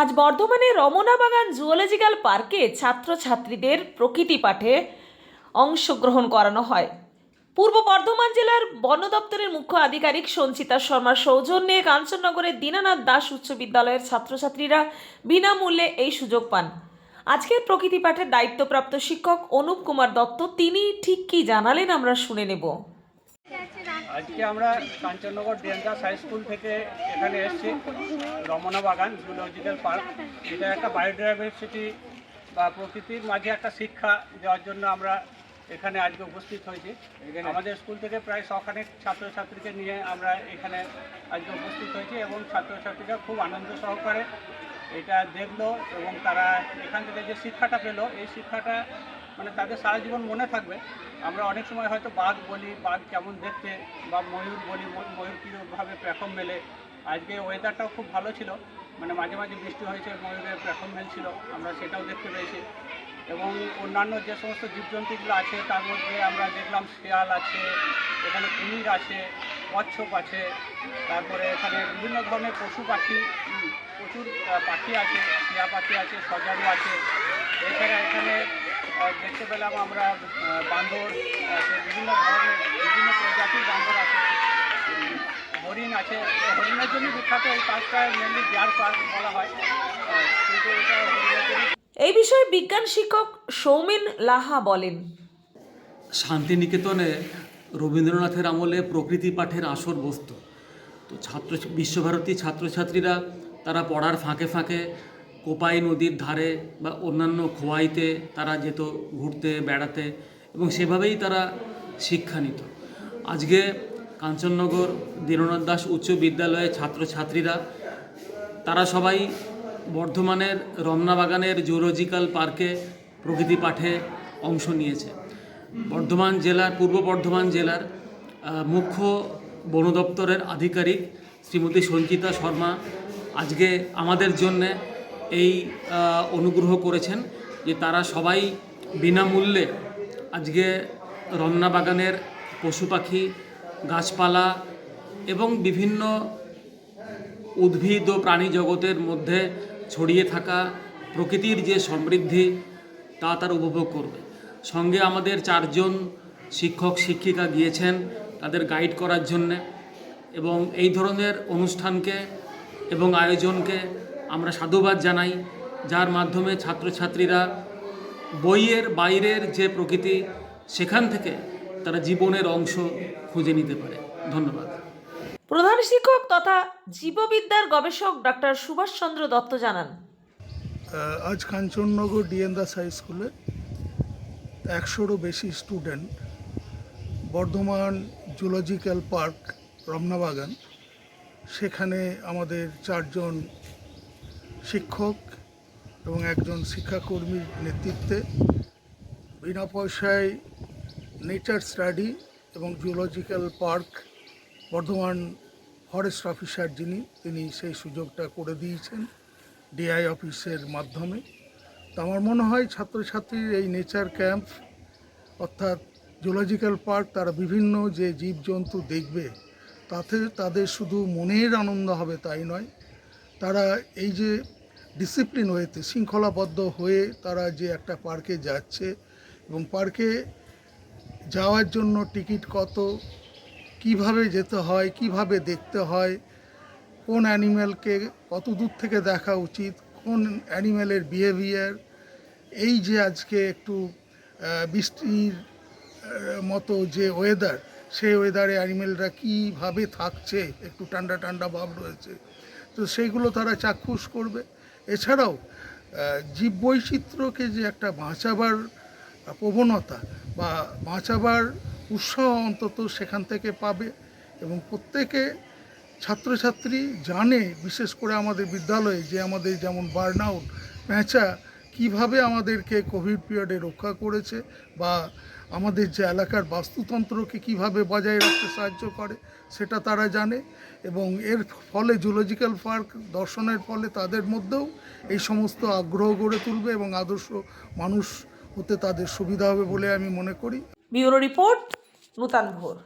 আজ বর্ধমানে রমনা বাগান জুওলজিক্যাল পার্কে ছাত্রছাত্রীদের প্রকৃতি পাঠে অংশগ্রহণ করানো হয়। পূর্ব বর্ধমান জেলার বন দপ্তরের মুখ্য আধিকারিক সঞ্চিতা শর্মার সৌজন্যে কাঞ্চননগরের দীনানাথ দাস উচ্চ বিদ্যালয়ের ছাত্রছাত্রীরা বিনামূল্যে এই সুযোগ পান। আজকের প্রকৃতি পাঠের দায়িত্বপ্রাপ্ত শিক্ষক অনুপ কুমার দত্ত, তিনি ঠিক কী জানালেন আমরা শুনে নেব। আজকে আমরা কাঞ্চননগর ডেন্টাস হাই স্কুল থেকে এখানে এসেছি রমনা বাগান জুলজিক্যাল পার্ক এটা একটা বায়োডাইভার্সিটি বা প্রকৃতির মাঝে একটা শিক্ষা দেওয়ার জন্য আমরা এখানে আজকে উপস্থিত হয়েছি। আমাদের স্কুল থেকে প্রায় শখানেক ছাত্রছাত্রীকে নিয়ে আমরা এখানে আজকে উপস্থিত হয়েছি এবং ছাত্রছাত্রীরা খুব আনন্দ সহকারে এটা দেখল এবং তারা এখান থেকে যে শিক্ষাটা পেল এই শিক্ষাটা মানে তাদের সারা জীবন মনে থাকবে। আমরা অনেক সময় হয়তো বাঘ বলি, বাঘ কেমন দেখতে বা ময়ূর বলি, ময়- ময়ূর কীভাবে প্ল্যাটফর্ম মেলে। আজকে ওয়েদারটাও খুব ভালো ছিল মানে মাঝে মাঝে বৃষ্টি হয়েছে, ময়ূরের প্ল্যাটফর্ম মেলছিল আমরা সেটাও দেখতে পেয়েছি। এবং অন্যান্য যে সমস্ত জীবজন্তুগুলো আছে, তার মধ্যে আমরা দেখলাম শেয়াল আছে, এখানে কুমির আছে, কচ্ছপ আছে, তারপরে এখানে বিভিন্ন ধরনের পশু পাখি, প্রচুর পাখি আছে টিয়া পাখি আছে, সজারু আছে। এছাড়া এখানে দেখতে পেলাম আমরা বান্দর আছে বিভিন্ন ধরনের বিভিন্ন প্রজাতির বান্দর আছে। হরিণ আছে। হরিণের জন্য বিখ্যাত এই পার্কটা মেনলি ডিয়ার পার্ক বলা হয়। কিন্তু এটা হরিণের জন্য এই বিষয়ে বিজ্ঞান শিক্ষক সৌমেন লাহা বলেন। শান্তিনিকেতনে রবীন্দ্রনাথের আমলে প্রকৃতি পাঠের আসর বসত। তো ছাত্র বিশ্বভারতী ছাত্রছাত্রীরা তারা পড়ার ফাঁকে ফাঁকে কোপাই নদীর ধারে বা অন্যান্য খোয়াইতে তারা যেত, ঘুরতে, বেড়াতে এবং সেভাবেই তারা শিক্ষা নিত। আজকে কাঞ্চননগর দীননাথ দাস উচ্চ বিদ্যালয়ের ছাত্রছাত্রীরা, তারা সবাই বর্ধমানের রমনা বাগানের জুলজিক্যাল পার্কে প্রকৃতি পাঠে অংশ নিয়েছে। বর্ধমান জেলার, পূর্ব বর্ধমান জেলার মুখ্য বন দপ্তরের আধিকারিক শ্রীমতী সঞ্চিতা শর্মা আজকে আমাদের জন্যে এই অনুগ্রহ করেছেন যে তারা সবাই বিনামূল্যে আজকে রমনা বাগানের পশু পাখি, গাছপালা এবং বিভিন্ন উদ্ভিদ ও প্রাণী জগতের মধ্যে ছড়িয়ে থাকা প্রকৃতির যে সমৃদ্ধি, তা তার উপভোগ করবে। সঙ্গে আমাদের চারজন শিক্ষক, শিক্ষিকা গিয়েছেন তাদের গাইড করার জন্যে এবং এই ধরনের অনুষ্ঠানকে এবং আয়োজনকে আমরা সাধুবাদ জানাই যার মাধ্যমে ছাত্রছাত্রীরা বইয়ের বাইরের যে প্রকৃতি সেখান থেকে তারা জীবনের অংশ খুঁজে নিতে পারে। ধন্যবাদ। প্রধান শিক্ষক তথা জীববিদ্যার গবেষক ডক্টর সুভাষচন্দ্র দত্ত জানান। আজ কাঞ্চননগর ডিএন দাস হাই স্কুলে একশোরও বেশি student Bardhaman zoological park Ramnabagan সেখানে আমাদের চারজন শিক্ষক এবং একজন শিক্ষাকর্মীর নেতৃত্বে বিনা পয়সায় নেচার স্টাডি এবং zoological park, Bardhaman forest officer যিনি, তিনি সেই সুযোগটা করে দিয়েছেন ডিআই অফিসের মাধ্যমে। তো আমার মনে হয় ছাত্রছাত্রীর এই নেচার ক্যাম্প, অর্থাৎ জুলজিক্যাল পার্ক, তারা বিভিন্ন যে জীবজন্তু দেখবে, তাতে তাদের শুধু মনের আনন্দ হবে তাই নয়, তারা এই যে ডিসিপ্লিন ওয়েতে শৃঙ্খলাবদ্ধ হয়ে তারা যে একটা পার্কে যাচ্ছে এবং পার্কে যাওয়ার জন্য টিকিট কত, কীভাবে যেতে হয়, কীভাবে দেখতে হয়, কোন অ্যানিম্যালকে কত দূর থেকে দেখা উচিত, কোন অ্যানিম্যালের বিহেভিয়ার এই যে আজকে একটু বৃষ্টির মতো যে ওয়েদার সেই ওয়েদারে অ্যানিমেলরা কীভাবে থাকছে, একটু ঠান্ডা ঠান্ডা ভাব রয়েছে। তো সেইগুলো তারা চাক্ষুষ করবে। এছাড়াও জীব জীববৈচিত্র্যকে যে একটা বাঁচাবার প্রবণতা বা বাঁচাবার উৎসাহ অন্তত সেখান থেকে পাবে এবং প্রত্যেকে ছাত্রছাত্রী জানে, বিশেষ করে আমাদের বিদ্যালয়ে যে আমাদের যেমন বার্ন আউট প্যাঁচা কীভাবে আমাদেরকে কোভিড পিরিয়ডে রক্ষা করেছে বা আমাদের যে এলাকার বাস্তুতন্ত্রকে কীভাবে বজায় রাখতে সাহায্য করে, সেটা তারা জানে এবং এর ফলে জুলজিক্যাল পার্ক দর্শনের ফলে তাদের মধ্যেও এই সমস্ত আগ্রহ গড়ে তুলবে এবং আদর্শ মানুষ হতে তাদের সুবিধা হবে বলে আমি মনে করি। ব্যুরো রিপোর্ট, নূতন ভোর।